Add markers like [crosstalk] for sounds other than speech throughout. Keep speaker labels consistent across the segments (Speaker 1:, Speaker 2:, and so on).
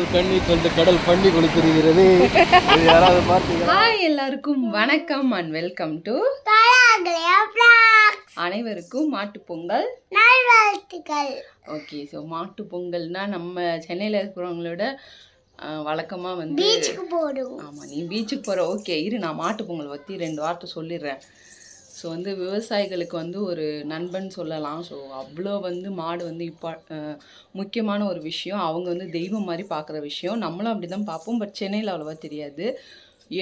Speaker 1: கடல் கண்ணி சொல்லிட்டு கடல் பண்ணி கொடுத்திருக்கிறது. இது யாராவது பார்த்தீங்களா?
Speaker 2: ஹாய் எல்லாருக்கும் வணக்கம் அண்ட் வெல்கம் டு அனைவருக்கும் மாட்டுப் பொங்கல்.
Speaker 3: நல்வாழ்த்துக்கள்.
Speaker 2: ஓகே ஸோ மாட்டுப் பொங்கல்னா நம்ம சென்னையில் இருக்கிறவங்களோட வழக்கமாக வந்து
Speaker 3: பீச்சுக்கு போடும்
Speaker 2: ஆமாம் நீ பீச்சுக்கு போகிற ஓகே இரு நான் மாட்டுப் பொங்கல் பற்றி ரெண்டு வார்த்தை சொல்லிடுறேன். ஸோ வந்து விவசாயிகளுக்கு வந்து ஒரு நண்பன் சொல்லலாம். ஸோ அவ்வளோ வந்து மாடு வந்து இப்போ முக்கியமான ஒரு விஷயம். அவங்க வந்து தெய்வம் மாதிரி பார்க்குற விஷயம். நம்மளும் அப்படி தான் பார்ப்போம் பட் சென்னையில் அவ்வளோவா தெரியாது.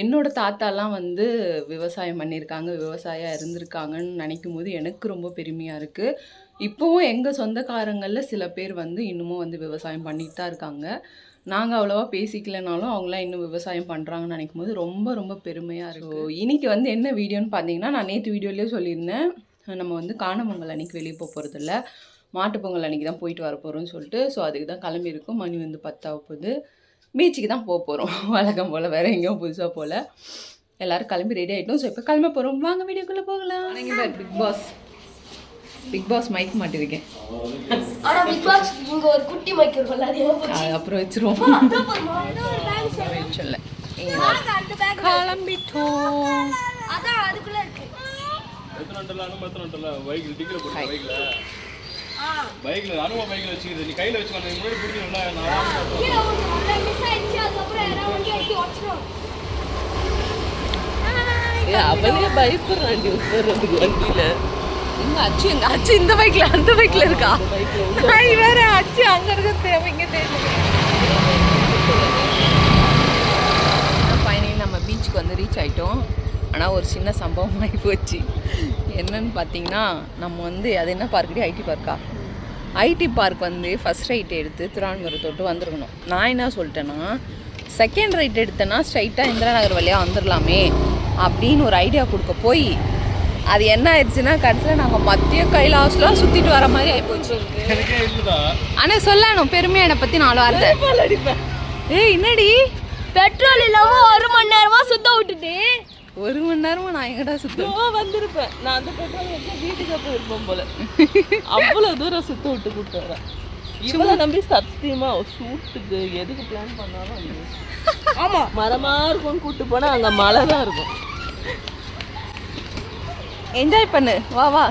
Speaker 2: என்னோடய தாத்தாலாம் வந்து விவசாயம் பண்ணியிருக்காங்க. விவசாயியாக இருந்திருக்காங்கன்னு நினைக்கும் போது எனக்கு ரொம்ப பெருமையாக இருக்குது இப்போவும் எங்கள் சொந்தக்காரங்களில் சில பேர் வந்து இன்னமும் வந்து விவசாயம் பண்ணிட்டு தான் இருக்காங்க. நாங்கள் அவ்வளோவா பேசிக்கலனாலும் அவங்களாம் இன்னும் விவசாயம் பண்ணுறாங்கன்னு நினைக்கும் போது ரொம்ப ரொம்ப பெருமையாக இருக்கும் இன்னைக்கு வந்து என்ன வீடியோன்னு பார்த்தீங்கன்னா நான் நேற்று வீடியோலேயே சொல்லியிருந்தேன். நம்ம வந்து காணமங்கல் அன்னைக்கு வெளியே போக போகிறதில்ல மாட்டுப் பொங்கல் அன்னைக்கு தான் போயிட்டு வர போகிறோம்னு சொல்லிட்டு ஸோ அதுக்கு தான் கிளம்பியிருக்கோம் மணி வந்து பத்தாக போகுது. பீச்சுக்கு தான் போக போகிறோம் [laughs] வழக்கம் போல் வேறு எங்கேயும் புதுசாக போல். எல்லாரும் கிளம்பி ரெடி ஆகிட்டோம் ஸோ இப்போ கிளம்ப போகிறோம் வாங்க வீடியோக்குள்ளே போகலாம். Big boss. Big boss mike மாட்டிருக்கேன்.
Speaker 3: ஆனா பிக் பாஸ் இங்க ஒரு குட்டி மைக் இருக்கும்ல அது
Speaker 2: அப்புறம் வச்சிருவோம்.
Speaker 3: சொல்லு.
Speaker 2: கிளம்பிட்டோம்.
Speaker 3: அதான் அதுக்குள்ள இருக்கு.
Speaker 1: அனுபவ பைக்கில் வச்சுக்கிறது நீ கையில் வச்சுக்கணும் முன்னாடி பிடிக்கணும்ல நான்.
Speaker 2: அவளே பயப்படுறாண்டி உட்கார்றதுக்கு வண்டியில. எங்க அச்சு எங்க அச்சு இந்த பைக்ல அந்த பைக்ல இருக்கா? ஐ வேற அச்சு அங்க இருக்க தேவை இங்க தேவை ஃபைனலி நம்ம பீச்சுக்கு வந்து ரீச் ஆயிட்டோம். ஆனால் ஒரு சின்ன சம்பவம் ஆகி போச்சு. என்னன்னு பார்த்தீங்கன்னா நம்ம வந்து அது என்ன பார்க்குடி ஐடி பார்க்கா ஐடி பார்க் வந்து ஃபஸ்ட் ரைட் எடுத்து திருவான்மூரை தொட்டு வந்திருக்கணும். நான் என்ன சொல்லிட்டேன்னா செகண்ட் ரைட் எடுத்தேன்னா ஸ்ட்ரைட்டாக இந்திரா நகர் வழியாக வந்துடலாமே அப்படின்னு ஒரு ஐடியா கொடுக்க போய் அது என்ன ஆயிடுச்சுன்னா கடைசியில் நாங்கள் மத்திய கைலாஸ்லாம் சுற்றிட்டு வர மாதிரி ஆகிப்போச்சு ஆனால் சொல்லணும். பெருமையாக என்னை பற்றி நாலு வார்த்தை. ஏய் என்னடி?
Speaker 3: பெட்ரோல் இல்லாம ஒரு மணி நேரமா சுத்த விட்டுட்டு.
Speaker 2: ஒரு மணி நேரமா நான் எங்கடா சுத்தம்
Speaker 4: வந்திருப்பேன். நான் அந்த பெட்ரோல் வச்சு வீட்டுக்கு போயிருப்பேன் போல. அவ்வளவு தூரம் சுத்த விட்டு கூப்பிட்டு வரேன். இவளை நம்பி சத்தியமா ஷூட்டுக்கு எதுக்கு பிளான் பண்ணாலும் ஆமா. மரமா இருக்கும் கூட்டு போனா அங்க மழை தான் இருக்கும்.
Speaker 2: என்ஜாய் பண்ணு. வா வா.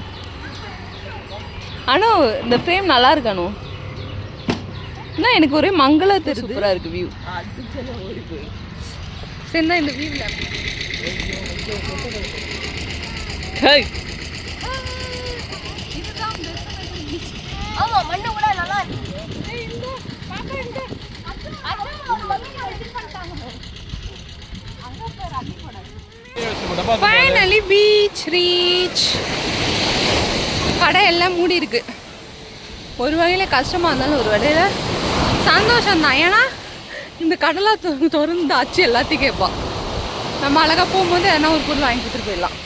Speaker 2: அனு இந்த ஃப்ரேம் நல்லா இருக்கு அனு. என்ன எனக்கு ஒரே மங்கள தெரு சூப்பராக இருக்கு வியூ
Speaker 4: அடிச்செல்லாம் ஓடி போய்
Speaker 2: சரி இந்தா வியூவில்
Speaker 3: ஆமா மண்ணு கூட நல்லா இருக்கு ஏய், இந்த, பாப்பா, இந்த. அதான் ஒரு மண்ணுக்கு எடுத்துட்டு வந்துட்டாங்க.
Speaker 1: டப்பா
Speaker 2: ஃபைனலி பீச் ரீச் கடை எல்லாம் மூடி இருக்கு ஒரு வகையில் கஷ்டமாக இருந்தாலும் ஒரு வகையில் சந்தோஷம் தான் ஏன்னா இந்த கடலை திறந்து ஆச்சு எல்லாத்தையும் கேட்பா. நம்ம அழகாக போகும்போது எதனா ஒரு பொருள் வாங்கி கொடுத்துட்டு போயிடலாம்.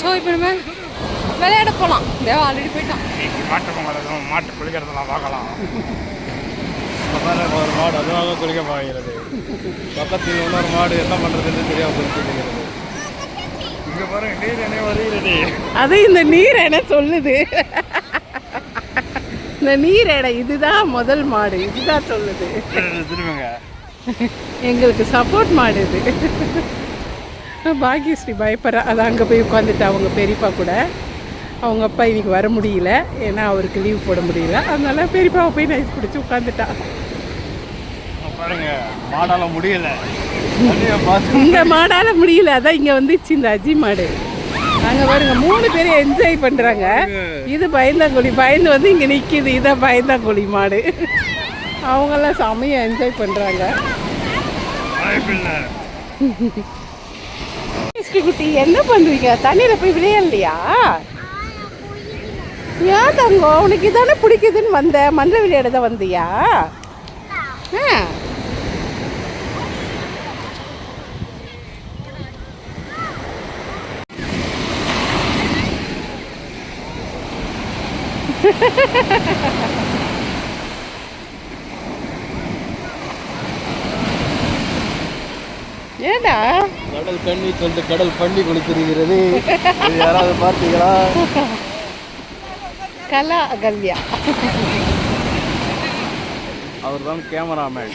Speaker 2: ஸோ இப்போ நம்ம விளையாட போகலாம் தேவா ஆல்ரெடி போயிட்டான்.
Speaker 5: மாட்டு மாட்டு குளிக்கிறதெல்லாம் பார்க்கலாம்.
Speaker 1: ஒரு மாடு அதுவாக குளிக்க போகிறது பக்கத்தில் இன்னொரு மாடு என்ன பண்ணுறதுன்னு தெரியாமல் குளிக்கிறது
Speaker 5: இங்கே பாருங்க நீர் என்ன வருகிறது.
Speaker 4: அது இந்த நீர் என்ன சொல்லுது. இந்த நீர் எடை இதுதான் முதல் மாடு இதுதான் சொல்லுது.
Speaker 5: திரும்புங்க.
Speaker 4: எங்களுக்கு சப்போர்ட் மாடு இது. பாக்யஸ்ரீ பயப்படுறா. அது அங்கே போய் உட்காந்துட்டு அவங்க பெரியப்பா கூட. அவங்க அப்பா இன்னைக்கு வர முடியல. ஏன்னா அவருக்கு லீவ் போட முடியல. அதனால பெரியப்பாவை போய் நைஸ் பிடிச்சி உட்காந்துட்டா
Speaker 5: பாருங்க மாடால முடியல.
Speaker 4: இந்த மாடால முடியல அதான் இங்கே வந்துச்சு இந்த அஜி மாடு. அங்கே பாருங்க மூணு பேரும் என்ஜாய் பண்ணுறாங்க இது பயந்தாங்குழி பயந்து வந்து இங்கே நிற்கிது இதான் பயந்தாங்குழி மாடு. அவங்கெல்லாம் செமையாக என்ஜாய்
Speaker 5: வாய்ப்பில்லை.
Speaker 4: குட்டி என்ன பண்ணுவீங்க தண்ணியில் போய் விளையாடலையா? ஏன் தங்கம்? உனக்கு இதானே பிடிக்குதுன்னு வந்த. மண்ணில் விளையாட தான் வந்தியா? ஆ. [laughs] ஏடா
Speaker 1: கடல் கண்ணி சொல்லிட்டு கடல் பண்ணி கொடுத்திருக்கிறது யாராவது பார்த்தீங்களா?
Speaker 4: கலா அகல்யா.
Speaker 1: அவர் தான் கேமராமேன்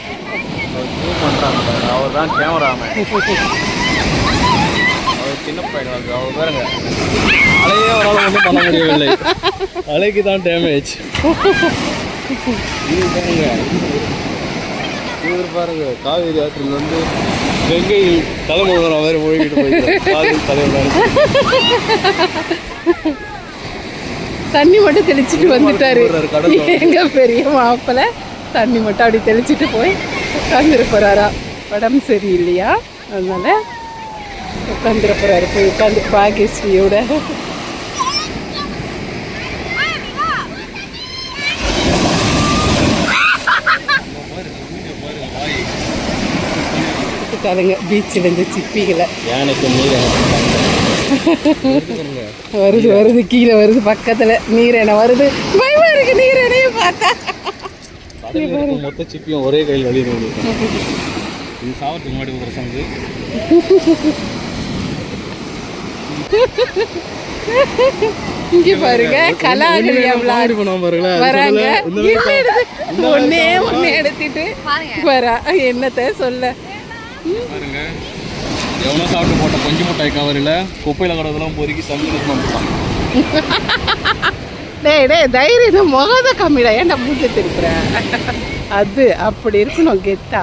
Speaker 1: அவர் அவர் தான் கேமராமேன் சின்ன பையன் வந்து அவர் பாருங்க. அலையே அவரால் ஒன்றும் பண்ண முடியவில்லை. அலைக்கு தான் டேமேஜ் இது பாருங்க. இவர் பாருங்க காவேரி ஆற்றில் வந்து கங்கை தலைமுறை மாதிரி மூழ்கிட்டு போயிருக்காரு தலைமுறை
Speaker 4: தண்ணி மட்டும் தெளிச்சிட்டு வந்துட்டாரு. எங்க பெரிய மாப்பிள்ளை தண்ணி மட்டும் அப்படி தெளிச்சிட்டு போய் உட்காந்துரு போறாரா உடம்பு சரியில்லையா? அதனால உட்காந்துட போறாரு. போய் உட்காந்து பாகிஸ்ரீயோட விட்டுட்டாளுங்க பீச்சில் இருந்து சிப்பிகளை. வருது வருது கீழே வருது பக்கத்துல. நீர் வருது. பயமா இருக்கு நீர் பார்த்தா.
Speaker 1: மொத்த சிப்பியும் ஒரே கையில் வெளியே இது சாவத்துக்கு முன்னாடி ஒரு சங்கு
Speaker 4: இங்க பாருங்க கலாகலியா விளாடு வராங்க. ஒன்னே ஒன்னே எடுத்துட்டு வரா. என்னத்த சொல்ல?
Speaker 1: பாருங்க. எவனோ சாப்பிட்டு போட்ட பஞ்சு மிட்டாய் கவரில் குப்பையில் கடவுதெல்லாம் பொறுக்கி வந்துட்டான். [laughs]
Speaker 4: டேய் டேய் தைரியம் முகத கம்மிடா ஏன்டா மூஞ்ச திருப்புற? அது அப்படி இருக்கணும் கெத்தா.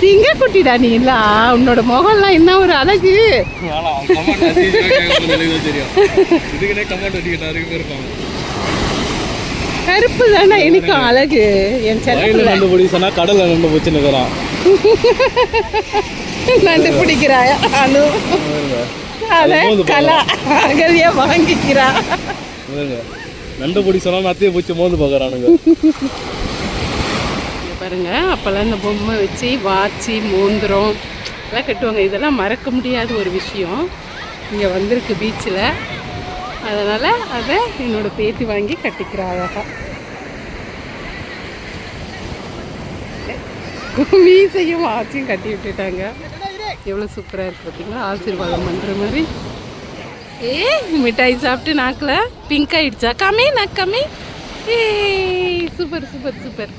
Speaker 4: சிங்க குட்டிடா நீ எல்லாம் உன்னோட முகம்லாம் என்ன ஒரு அழகு. கருப்பு தானே எனக்கும் அழகு என் செல்ல
Speaker 1: நண்டு பிடி சொன்னால் கடலில் நண்டு பிடிச்சி நிற்கிறான்
Speaker 4: நண்டு பிடிக்கிறாயா அனு அத கலா அகலியா வாங்கிக்கிறா.
Speaker 1: நண்டு பிடி சொன்னால் நத்தையை பிடிச்சி மோந்து பார்க்குறானுங்க.
Speaker 4: பாருங்கள் பாருங்க. அப்போல்லாம் இந்த பொம்மை வச்சு வாட்சி மோந்திரம் எல்லாம் கட்டுவாங்க. இதெல்லாம் மறக்க முடியாத ஒரு விஷயம். இங்கே வந்திருக்கு பீச்சில். அதனால் அதை என்னோட பேத்தி வாங்கி கட்டிக்கிறா அழகாக மீசையும் ஆச்சியும் கட்டி விட்டுட்டாங்க. எவ்வளோ சூப்பராக இருக்கு பார்த்தீங்களா ஆசீர்வாதம் பண்ணுற மாதிரி. ஏ மிட்டாய் சாப்பிட்டு நாக்கில் பிங்க் ஆயிடுச்சா? கம்மி நான் கம்மி ஏ super super super.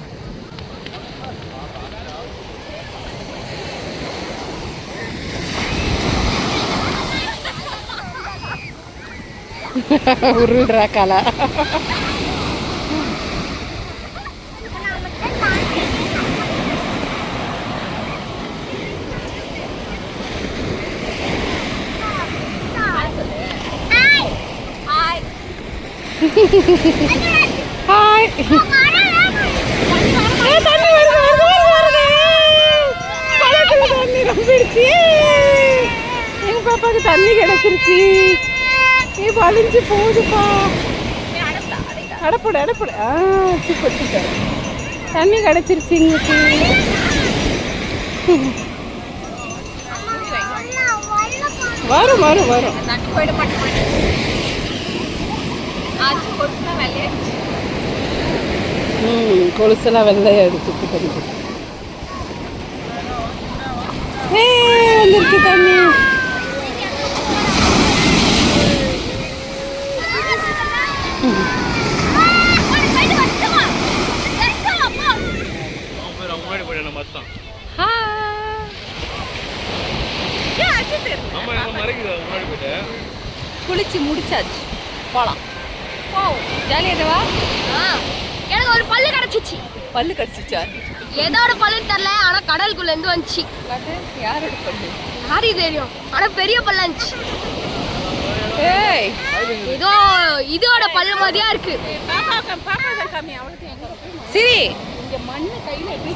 Speaker 4: [laughs] உருள்றா Kala.
Speaker 3: Hi
Speaker 4: தண்ணி வருது வருது வருது வருது. தண்ணி ரொம்பிடுச்சு எங்க தண்ணி கிடைச்சிருச்சு. ஏ வலிஞ்சு போகுதுப்பா. அடப்படு அடப்படு. ஆ சூப்பர் சூப்பர். தண்ணி கிடைச்சிருச்சு எங்களுக்கு வரும் வரும் வரும். ம் கொலுசெல்லாம் வெள்ளையாடு சுத்தி தண்ணி ஏ வந்துருச்சு தண்ணி.
Speaker 1: போயிட்டு.
Speaker 2: குளிச்சு முடிச்சாச்சு. போகலாம் ஓ ஜாலியாக வா
Speaker 3: எனக்கு ஒரு பல்லு கிடைச்சிச்சு.
Speaker 2: பல்லு கடிச்சிச்சா?
Speaker 3: ஏதோட பல்லுன்னு தெரியல ஆனா கடலுக்குள்ள இருந்து வந்துச்சு.
Speaker 2: யாரோட பல்லு?
Speaker 3: யாரு தெரியும்? ஆனா பெரிய பல்லா இருந்துச்சு.
Speaker 2: ஏய்.
Speaker 3: ஏதோ இதோட பல்லு மாதிரியா இருக்கு.
Speaker 2: சரி.
Speaker 4: இங்க மண்ணு கையில எப்படி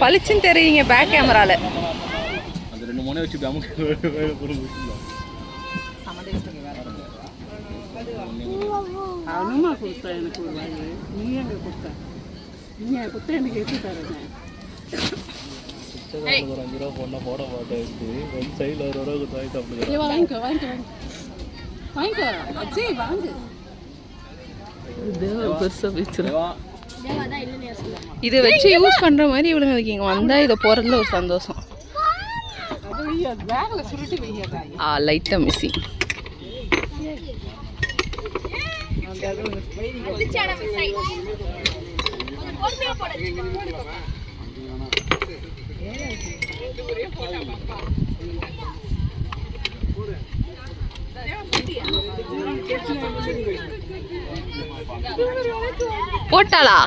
Speaker 2: பளிச்சுன்னு தெரியுங்க பேக் கேமரால
Speaker 1: அந்த ரெண்டு மூணே வச்சு
Speaker 4: அனுமா கொடுத்தா எனக்கு ஒரு வாய். நீ எங்க கொடுத்த? நீ என் குத்த எனக்கு எடுத்து தரேன்?
Speaker 1: ஒரு அஞ்சு ரூபா போனா போட மாட்டேன் ஒரு சைடில் ஒரு ரூபா கொடுத்து வாங்கி சாப்பிடுங்க
Speaker 4: ஏய், வாங்கிக்கோ வாங்கிக்கோ வாங்கிக்கோ. வாங்கிக்கோ. அச்சே வாங்கு.
Speaker 2: பெருசாக வச்சிரும் இதை வச்சு யூஸ் பண்ணுற மாதிரி இவளுங்க இருக்கீங்க வந்தால் இதை போகிறதுல ஒரு சந்தோஷம். ஆ லைட்டாக மிஸ்ஸிங்
Speaker 3: வந்துச்சாடா மிஸ் ஆயி கொஞ்சம் பொறுமையா போடு
Speaker 2: போட்டாளா?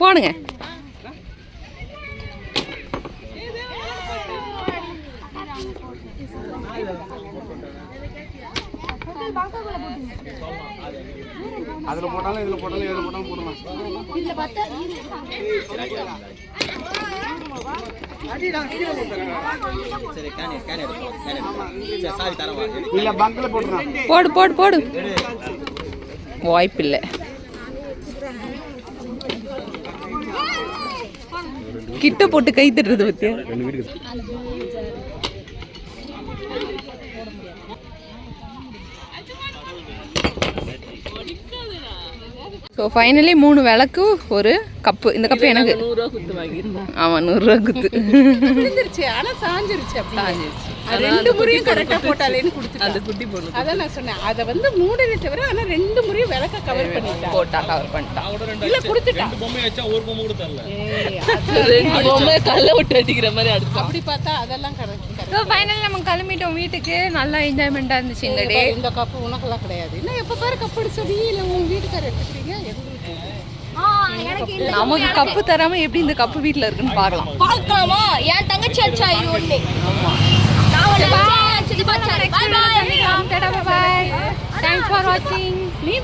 Speaker 2: போடுங்க.
Speaker 6: அதில் போட்டாலும் இதில் போட்டாலும் எதில் போட்டாலும் போடலாம் இல்லை பங்கில் போட்டுருலாம்
Speaker 2: போடு போடு போடு. வாய்ப்பில்லை. கிட்ட போட்டு கை தட்டுறது பத்தியா? ஸோ ஃபைனலி மூணு விளக்கு ஒரு கப்பு. இந்த கப்பு எனக்கு.
Speaker 7: நூறுரூவா வாங்கியிருந்தோம்
Speaker 2: ஆமாம் நூறுரூவா குத்து.
Speaker 4: விழுந்துருச்சு ஆனா சாஞ்சிருச்சு அது ரெண்டு முறையும் கரெக்டா போட்டாலேன்னு கொடுத்துட்டா
Speaker 7: அந்த குட்டி பொண்ணு
Speaker 4: அதான் நான் சொன்னேன். அதை வந்து மூடலை தவிர ஆனா ரெண்டு முறையும் விளக்க கவர் பண்ணிட்டா.
Speaker 2: போட்டா கவர் பண்ணிட்டா.
Speaker 4: இல்ல கொடுத்துட்டா.
Speaker 1: ரெண்டு பொம்மை வச்சா ஒரு பொம்மை கூட தரல. [laughs]
Speaker 7: ரெண்டு பொம்மை கல்ல விட்டு அடிக்கிற மாதிரி அடிச்சோம்
Speaker 4: அப்படி பார்த்தா அதெல்லாம் கரெக்ட்
Speaker 2: ஸோ ஃபைனல் நம்ம கிளம்பிட்டோம் வீட்டுக்கு. நல்லா என்ஜாய்மெண்ட்டாக இருந்துச்சு இந்த டே
Speaker 4: இந்த கப்பு உனக்கெல்லாம் கிடையாது. என்ன எப்ப பாரு கப்பு அடிச்சது? இல்ல உங்க வீட்டுக்காரர் எடுத்துக்கிறீங்க எங்களுக்கு
Speaker 2: நமக்கு கப்பு தராம எப்படி இந்த கப்பு வீட்டில் இருக்குன்னு பார்க்கலாம்.
Speaker 3: பார்க்கலாமா? என் தங்கச்சி அடிச்சா இது ஒண்ணு Bye bye.
Speaker 2: Bye bye. Thanks for watching.